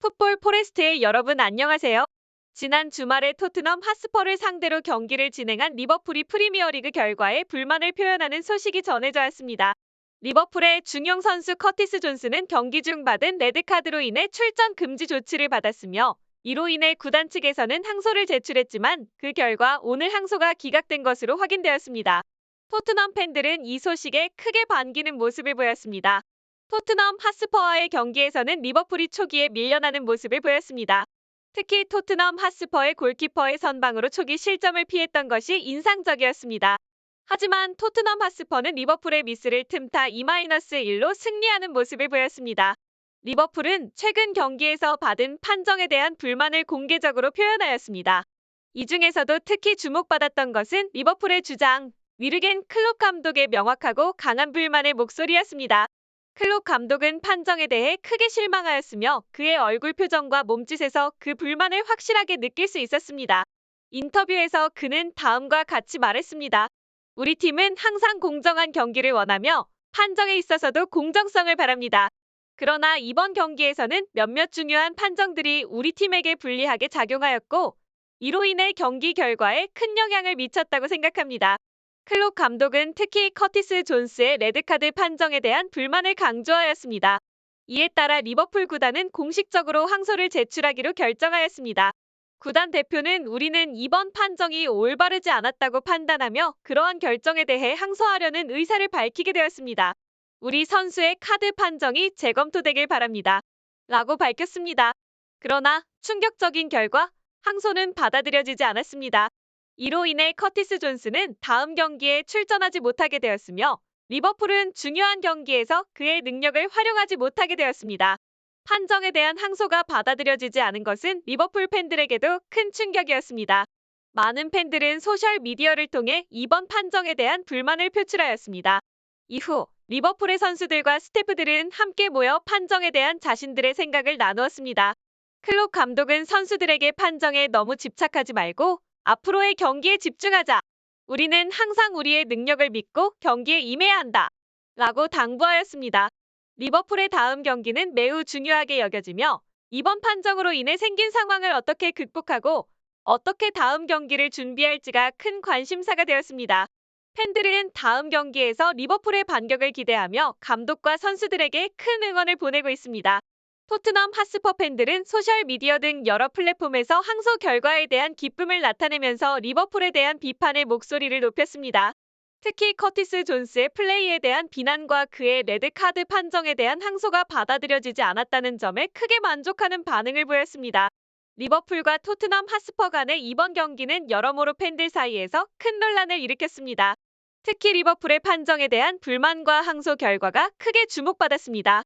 풋볼 포레스트의 여러분 안녕하세요. 지난 주말에 토트넘 하스퍼를 상대로 경기를 진행한 리버풀이 프리미어리그 결과에 불만을 표현하는 소식이 전해져 왔습니다. 리버풀의 중용 선수 커티스 존스는 경기 중 받은 레드카드로 인해 출전 금지 조치를 받았으며 이로 인해 구단 측에서는 항소를 제출했지만 그 결과 오늘 항소가 기각된 것으로 확인되었습니다. 토트넘 팬들은 이 소식에 크게 반기는 모습을 보였습니다. 토트넘 하스퍼와의 경기에서는 리버풀이 초기에 밀려나는 모습을 보였습니다. 특히 토트넘 하스퍼의 골키퍼의 선방으로 초기 실점을 피했던 것이 인상적이었습니다. 하지만 토트넘 하스퍼는 리버풀의 미스를 틈타 2-1로 승리하는 모습을 보였습니다. 리버풀은 최근 경기에서 받은 판정에 대한 불만을 공개적으로 표현하였습니다. 이 중에서도 특히 주목받았던 것은 리버풀의 주장 위르겐 클롭 감독의 명확하고 강한 불만의 목소리였습니다. 클롭 감독은 판정에 대해 크게 실망하였으며 그의 얼굴 표정과 몸짓에서 그 불만을 확실하게 느낄 수 있었습니다. 인터뷰에서 그는 다음과 같이 말했습니다. 우리 팀은 항상 공정한 경기를 원하며 판정에 있어서도 공정성을 바랍니다. 그러나 이번 경기에서는 몇몇 중요한 판정들이 우리 팀에게 불리하게 작용하였고 이로 인해 경기 결과에 큰 영향을 미쳤다고 생각합니다. 클롭 감독은 특히 커티스 존스의 레드카드 판정에 대한 불만을 강조하였습니다. 이에 따라 리버풀 구단은 공식적으로 항소를 제출하기로 결정하였습니다. 구단 대표는 우리는 이번 판정이 올바르지 않았다고 판단하며 그러한 결정에 대해 항소하려는 의사를 밝히게 되었습니다. 우리 선수의 카드 판정이 재검토되길 바랍니다. 라고 밝혔습니다. 그러나 충격적인 결과 항소는 받아들여지지 않았습니다. 이로 인해 커티스 존스는 다음 경기에 출전하지 못하게 되었으며 리버풀은 중요한 경기에서 그의 능력을 활용하지 못하게 되었습니다. 판정에 대한 항소가 받아들여지지 않은 것은 리버풀 팬들에게도 큰 충격이었습니다. 많은 팬들은 소셜 미디어를 통해 이번 판정에 대한 불만을 표출하였습니다. 이후 리버풀의 선수들과 스태프들은 함께 모여 판정에 대한 자신들의 생각을 나누었습니다. 클롭 감독은 선수들에게 판정에 너무 집착하지 말고 앞으로의 경기에 집중하자. 우리는 항상 우리의 능력을 믿고 경기에 임해야 한다. 라고 당부하였습니다. 리버풀의 다음 경기는 매우 중요하게 여겨지며 이번 판정으로 인해 생긴 상황을 어떻게 극복하고 어떻게 다음 경기를 준비할지가 큰 관심사가 되었습니다. 팬들은 다음 경기에서 리버풀의 반격을 기대하며 감독과 선수들에게 큰 응원을 보내고 있습니다. 토트넘 하스퍼 팬들은 소셜미디어 등 여러 플랫폼에서 항소 결과에 대한 기쁨을 나타내면서 리버풀에 대한 비판의 목소리를 높였습니다. 특히 커티스 존스의 플레이에 대한 비난과 그의 레드카드 판정에 대한 항소가 받아들여지지 않았다는 점에 크게 만족하는 반응을 보였습니다. 리버풀과 토트넘 하스퍼 간의 이번 경기는 여러모로 팬들 사이에서 큰 논란을 일으켰습니다. 특히 리버풀의 판정에 대한 불만과 항소 결과가 크게 주목받았습니다.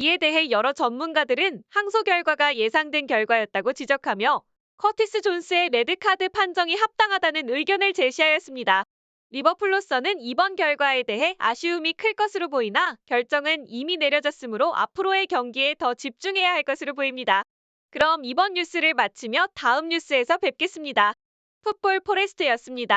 이에 대해 여러 전문가들은 항소 결과가 예상된 결과였다고 지적하며 커티스 존스의 레드카드 판정이 합당하다는 의견을 제시하였습니다. 리버풀로서는 이번 결과에 대해 아쉬움이 클 것으로 보이나 결정은 이미 내려졌으므로 앞으로의 경기에 더 집중해야 할 것으로 보입니다. 그럼 이번 뉴스를 마치며 다음 뉴스에서 뵙겠습니다. 풋볼 포레스트였습니다.